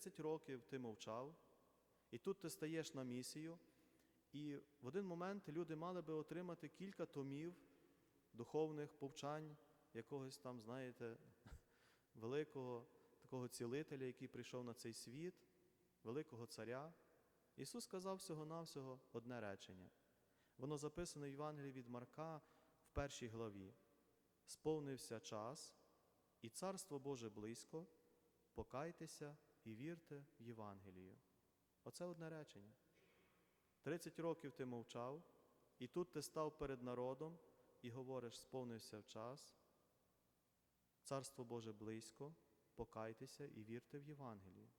30 років ти мовчав, і тут ти стаєш на місію, і в один момент люди мали би отримати кілька томів духовних повчань, якогось там, знаєте, великого такого цілителя, який прийшов на цей світ, великого царя. Ісус сказав всього-навсього одне речення. Воно записано в Євангелії від Марка в першій главі. Сповнився час, і Царство Боже близько, покайтеся і вірте в Євангелію. Оце одне речення. 30 років ти мовчав, і тут ти став перед народом і говориш, сповнився в час, Царство Боже близько, покайтеся і вірте в Євангелію.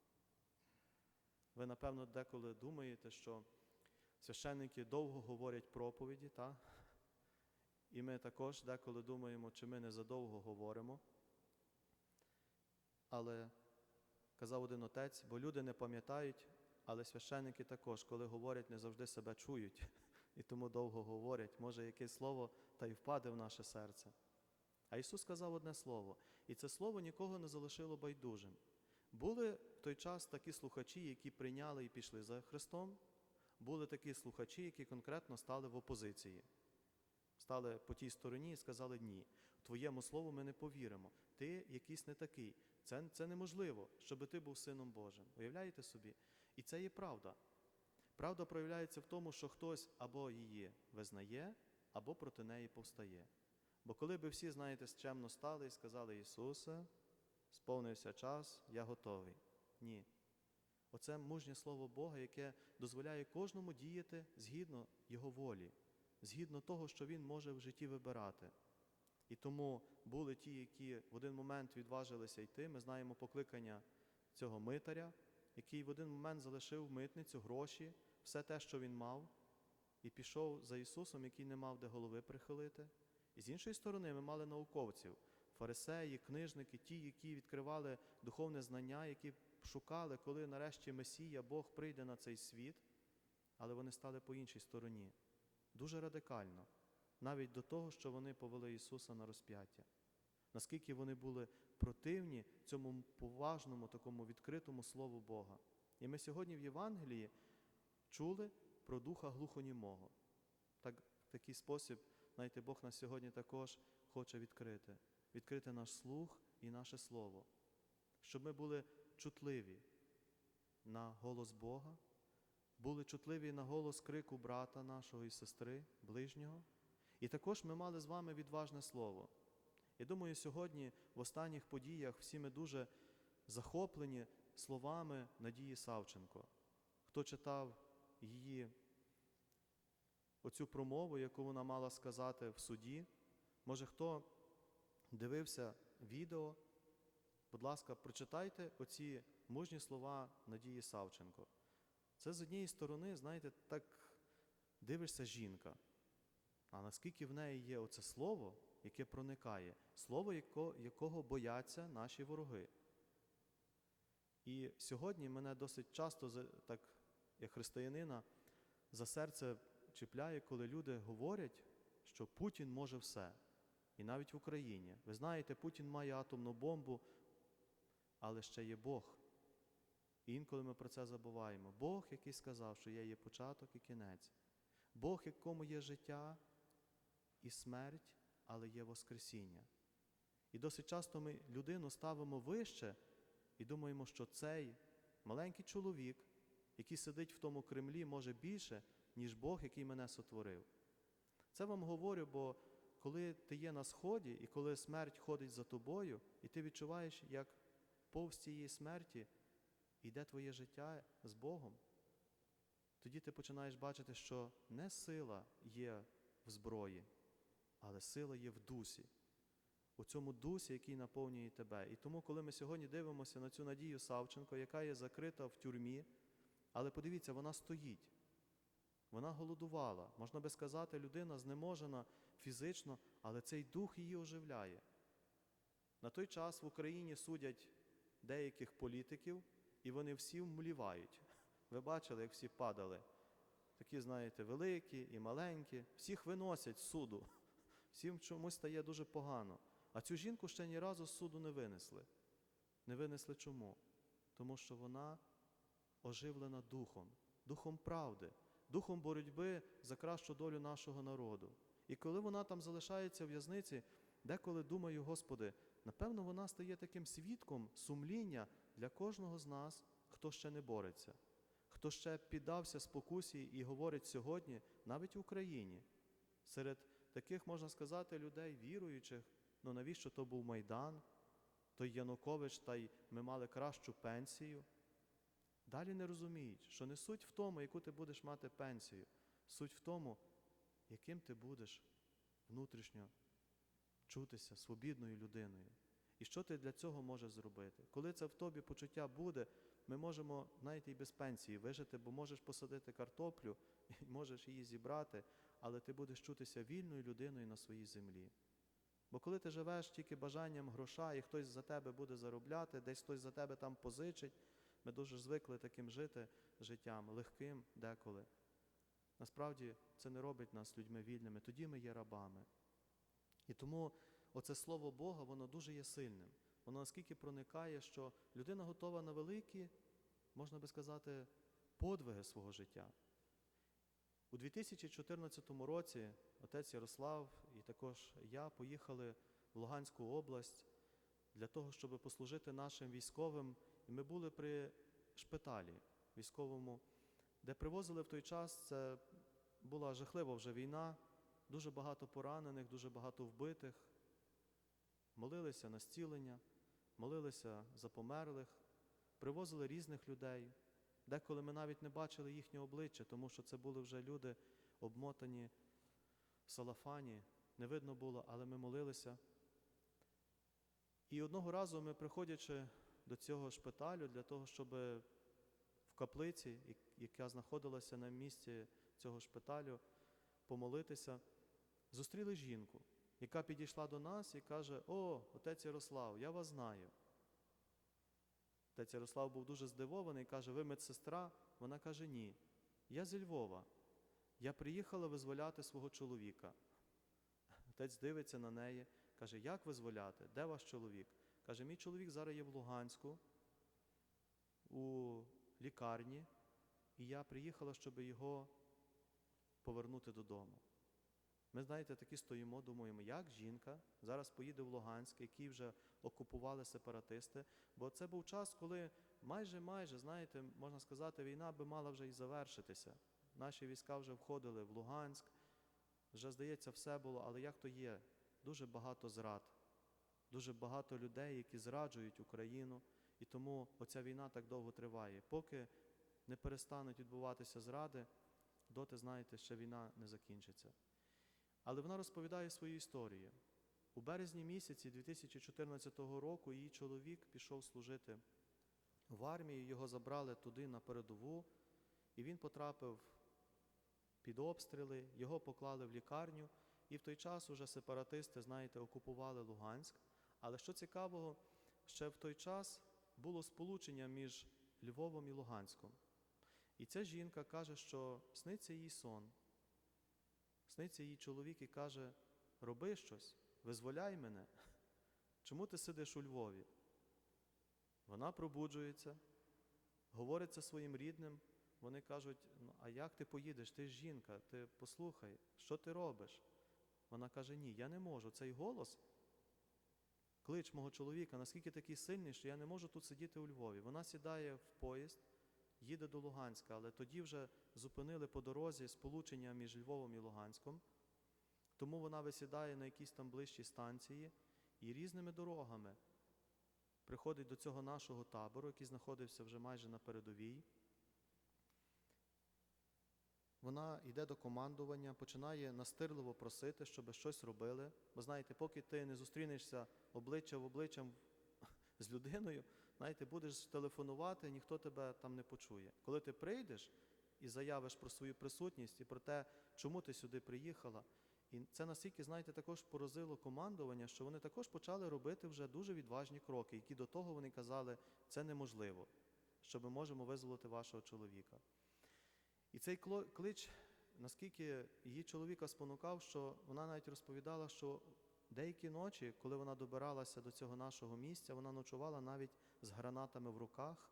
Ви, напевно, деколи думаєте, що священники довго говорять проповіді, та? і ми також деколи думаємо, чи ми не задовго говоримо. Але казав один отець, бо люди не пам'ятають, але священники також, коли говорять, не завжди себе чують, і тому довго говорять, може якесь слово та й впаде в наше серце. А Ісус сказав одне слово, і це слово нікого не залишило байдужим. Були в той час такі слухачі, які прийняли і пішли за Христом, були такі слухачі, які конкретно стали в опозиції. Стали по тій стороні і сказали ні, твоєму слову ми не повіримо. Ти якийсь не такий. Це, це неможливо, щоб ти був сином Божим. Уявляєте собі? І це є правда. Правда проявляється в тому, що хтось або її визнає, або проти неї повстає. Бо коли би всі, знаєте, чемно стали і сказали Ісусе, сповнився час, я готовий. Ні. Оце мужнє слово Бога, яке дозволяє кожному діяти згідно Його волі, згідно того, що Він може в житті вибирати. І тому були ті, які в один момент відважилися йти. Ми знаємо покликання цього митаря, який в один момент залишив митницю гроші, все те, що він мав, і пішов за Ісусом, який не мав де голови прихилити. І з іншої сторони, ми мали науковців, фарисеї, книжники, ті, які відкривали духовне знання, які шукали, коли нарешті Месія, Бог прийде на цей світ, але вони стали по іншій стороні. Дуже радикально, навіть до того, що вони повели Ісуса на розп'яття. Наскільки вони були противні цьому поважному, такому відкритому Слову Бога. І ми сьогодні в Євангелії чули про духа глухонімого. Так, в такий спосіб, знаєте, Бог нас сьогодні також хоче відкрити, відкрити наш слух і наше Слово, щоб ми були чутливі на голос Бога, були чутливі на голос крику брата нашого і сестри, ближнього. І також ми мали з вами відважне слово. Я думаю, сьогодні в останніх подіях всі ми дуже захоплені словами Надії Савченко. Хто читав її оцю промову, яку вона мала сказати в суді, може хто дивився відео, будь ласка, прочитайте оці мужні слова Надії Савченко. Це з однієї сторони, знаєте, так дивишся жінка. А наскільки в неї є оце слово, яке проникає, слово, якого бояться наші вороги. І сьогодні мене досить часто, так, як християнина, за серце чіпляє, коли люди говорять, що Путін може все. І навіть в Україні. Ви знаєте, Путін має атомну бомбу, але ще є Бог. І інколи ми про це забуваємо. Бог, який сказав, що є є початок і кінець. Бог, якому є життя і смерть, але є Воскресіння. І досить часто ми людину ставимо вище і думаємо, що цей маленький чоловік, який сидить в тому Кремлі, може більше, ніж Бог, який мене сотворив. Це вам говорю, бо коли ти є на сході, і коли смерть ходить за тобою, і ти відчуваєш, як повз цієї смерті йде твоє життя з Богом, тоді ти починаєш бачити, що не сила є в зброї, але сила є в дусі, у цьому дусі, який наповнює тебе. І тому, коли ми сьогодні дивимося на цю Надію Савченко, яка є закрита в тюрмі, але подивіться, вона стоїть. Вона голодувала, можна би сказати, людина знеможена фізично, але цей дух її оживляє. На той час в Україні судять деяких політиків, і вони всі вмлівають. Ви бачили, як всі падали. Такі, знаєте, великі і маленькі, всіх виносять з суду. Всім чомусь стає дуже погано. А цю жінку ще ні разу з суду не винесли. Не винесли чому? тому що вона оживлена духом, духом правди, духом боротьби за кращу долю нашого народу. І коли вона там залишається в в'язниці, деколи думаю, Господи, напевно, вона стає таким свідком сумління для кожного з нас, хто ще не бореться, хто ще піддався спокусі і говорить сьогодні, навіть в Україні, серед таких, можна сказати, людей віруючих, ну навіщо то був Майдан, той Янукович, та й ми мали кращу пенсію. Далі не розуміють, що не суть в тому, яку ти будеш мати пенсію, суть в тому, яким ти будеш внутрішньо чутися свобідною людиною. І що ти для цього можеш зробити? Коли це в тобі почуття буде, ми можемо навіть і без пенсії вижити, бо можеш посадити картоплю, і можеш її зібрати, але ти будеш чутися вільною людиною на своїй землі. Бо коли ти живеш тільки бажанням гроша, і хтось за тебе буде заробляти, десь хтось за тебе там позичить, ми дуже звикли таким жити життям, легким деколи. Насправді це не робить нас людьми вільними, тоді ми є рабами. І тому оце слово Бога, воно дуже є сильним. Воно наскільки проникає, що людина готова на великі, можна би сказати, подвиги свого життя. У 2014 році отець Ярослав і також я поїхали в Луганську область для того, щоб послужити нашим військовим. І ми були при шпиталі військовому, де привозили в той час, це була жахлива вже війна, дуже багато поранених, дуже багато вбитих. Молилися на зцілення, молилися за померлих, привозили різних людей. Деколи ми навіть не бачили їхнє обличчя, тому що це були вже люди обмотані в салафані, не видно було, але ми молилися. І одного разу ми, приходячи до цього шпиталю для того, щоб в каплиці, яка знаходилася на місці цього шпиталю, помолитися, зустріли жінку, яка підійшла до нас і каже: О, отець Ярослав, я вас знаю. Отець Ярослав був дуже здивований, каже, ви медсестра? Вона каже, ні. Я зі Львова. Я приїхала визволяти свого чоловіка. Отець дивиться на неї, каже, як визволяти? Де ваш чоловік? Каже, мій чоловік зараз є в Луганську, у лікарні, і я приїхала, щоб його повернути додому. Ми, знаєте, такі стоїмо, думаємо, як жінка зараз поїде в Луганськ, який вже окупували сепаратисти. Бо це був час, коли майже-майже, знаєте, можна сказати, війна би мала вже і завершитися. Наші війська вже входили в Луганськ, вже, здається, все було, але як то є? Дуже багато зрад, дуже багато людей, які зраджують Україну, і тому оця війна так довго триває. Поки не перестануть відбуватися зради, доти, знаєте, ще війна не закінчиться. Але вона розповідає свою історію. У березні місяці 2014 року її чоловік пішов служити в армії, його забрали туди на передову, і він потрапив під обстріли, його поклали в лікарню, і в той час уже сепаратисти, знаєте, окупували Луганськ. Але що цікавого, ще в той час було сполучення між Львовом і Луганськом. І ця жінка каже, що сниться їй сон. Сниться їй чоловік і каже: роби щось, визволяй мене. Чому ти сидиш у Львові? Вона пробуджується, говорить це своїм рідним. Вони кажуть: ну, а як ти поїдеш? Ти ж жінка, ти послухай, що ти робиш? Вона каже: Ні, я не можу. Цей голос, клич мого чоловіка, наскільки такий сильний, що я не можу тут сидіти у Львові. Вона сідає в поїзд, їде до Луганська, але тоді вже зупинили по дорозі сполучення між Львовом і Луганськом. Тому вона висідає на якійсь там ближчій станції і різними дорогами приходить до цього нашого табору, який знаходився вже майже на передовій. Вона йде до командування, починає настирливо просити, щоб щось робили. Бо знаєте, поки ти не зустрінешся обличчя в обличчя з людиною, знаєте, будеш телефонувати, ніхто тебе там не почує. Коли ти прийдеш і заявиш про свою присутність і про те, чому ти сюди приїхала, і це настільки, знаєте, також поразило командування, що вони також почали робити вже дуже відважні кроки, які до того вони казали, це неможливо, що ми можемо визволити вашого чоловіка. І цей клич, наскільки її чоловіка спонукав, що вона навіть розповідала, що деякі ночі, коли вона добиралася до цього нашого місця, вона ночувала навіть з гранатами в руках,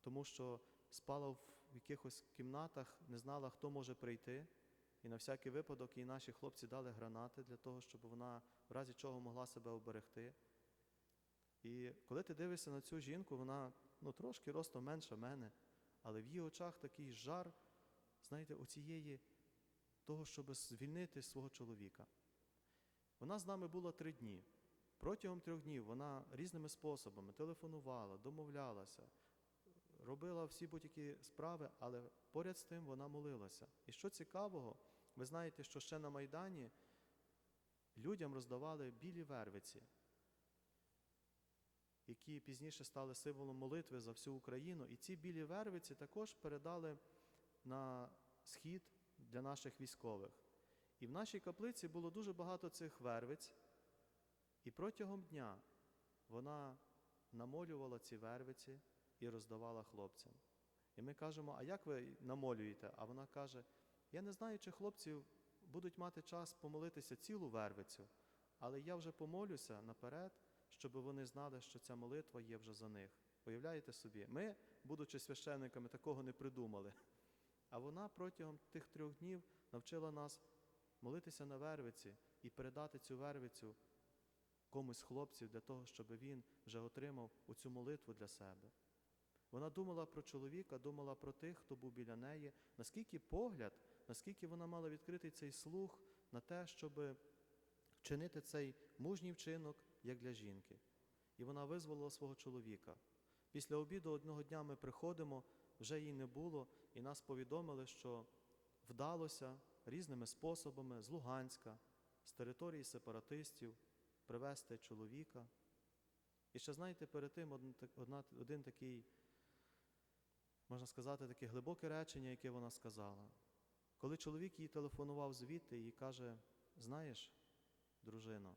тому що спала в якихось кімнатах, не знала, хто може прийти. І на всякий випадок їй наші хлопці дали гранати для того, щоб вона в разі чого могла себе оберегти. І коли ти дивишся на цю жінку, вона ну, трошки ростом менша мене, але в її очах такий жар, знаєте, оцієї того, щоб звільнити свого чоловіка. Вона з нами була три дні. Протягом трьох днів вона різними способами телефонувала, домовлялася, робила всі будь-які справи, але поряд з тим вона молилася. І що цікавого, ви знаєте, що ще на Майдані людям роздавали білі вервиці, які пізніше стали символом молитви за всю Україну. І ці білі вервиці також передали на схід для наших військових. І в нашій каплиці було дуже багато цих вервиць, і протягом дня вона намолювала ці вервиці і роздавала хлопцям. І ми кажемо, а як ви намолюєте? А вона каже: я не знаю, чи хлопці будуть мати час помолитися цілу вервицю, але я вже помолюся наперед, щоб вони знали, що ця молитва є вже за них. Уявляєте собі, ми, будучи священниками, такого не придумали. А вона протягом тих трьох днів навчила нас молитися на вервиці і передати цю вервицю комусь хлопців для того, щоб він вже отримав оцю молитву для себе. Вона думала про чоловіка, думала про тих, хто був біля неї, наскільки погляд, наскільки вона мала відкритий цей слух на те, щоб вчинити цей мужній вчинок, як для жінки. І вона визволила свого чоловіка. Після обіду одного дня ми приходимо, вже її не було, і нас повідомили, що вдалося різними способами з Луганська, з території сепаратистів привезти чоловіка. І ще знаєте, перед тим один, такий, можна сказати, таке глибоке речення, яке вона сказала. Коли чоловік їй телефонував звідти і каже: Знаєш, дружино,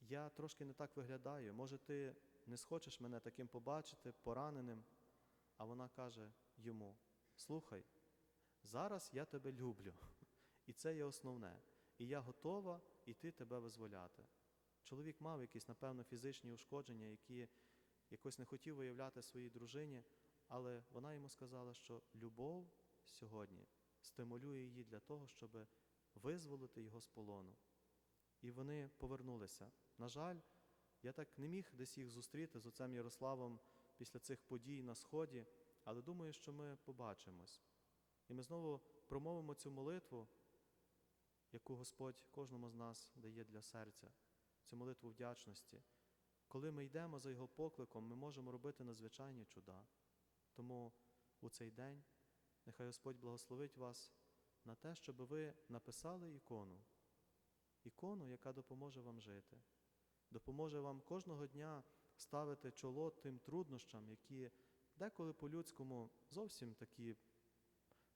я трошки не так виглядаю, може, ти не схочеш мене таким побачити, пораненим. А вона каже йому: Слухай, зараз я тебе люблю, і це є основне. І я готова йти тебе визволяти. Чоловік мав якісь, напевно, фізичні ушкодження, які якось не хотів виявляти своїй дружині, але вона йому сказала, що любов сьогодні стимулює її для того, щоб визволити його з полону. І вони повернулися. На жаль, я так не міг десь їх зустріти з отцем Ярославом після цих подій на Сході, але думаю, що ми побачимось. І ми знову промовимо цю молитву, яку Господь кожному з нас дає для серця, цю молитву вдячності. Коли ми йдемо за Його покликом, ми можемо робити надзвичайні чуда. Тому у цей день нехай Господь благословить вас на те, щоб ви написали ікону, ікону, яка допоможе вам жити, допоможе вам кожного дня ставити чоло тим труднощам, які деколи по-людському зовсім такі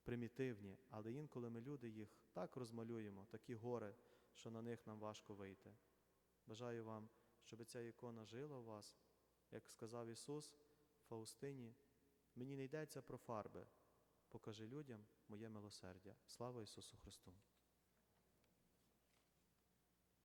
примітивні, але інколи ми люди їх так розмалюємо, такі гори, що на них нам важко вийти. Бажаю вам, щоб ця ікона жила у вас, як сказав Ісус Фаустині, мені не йдеться про фарби, покажи людям моє милосердя. Слава Ісусу Христу!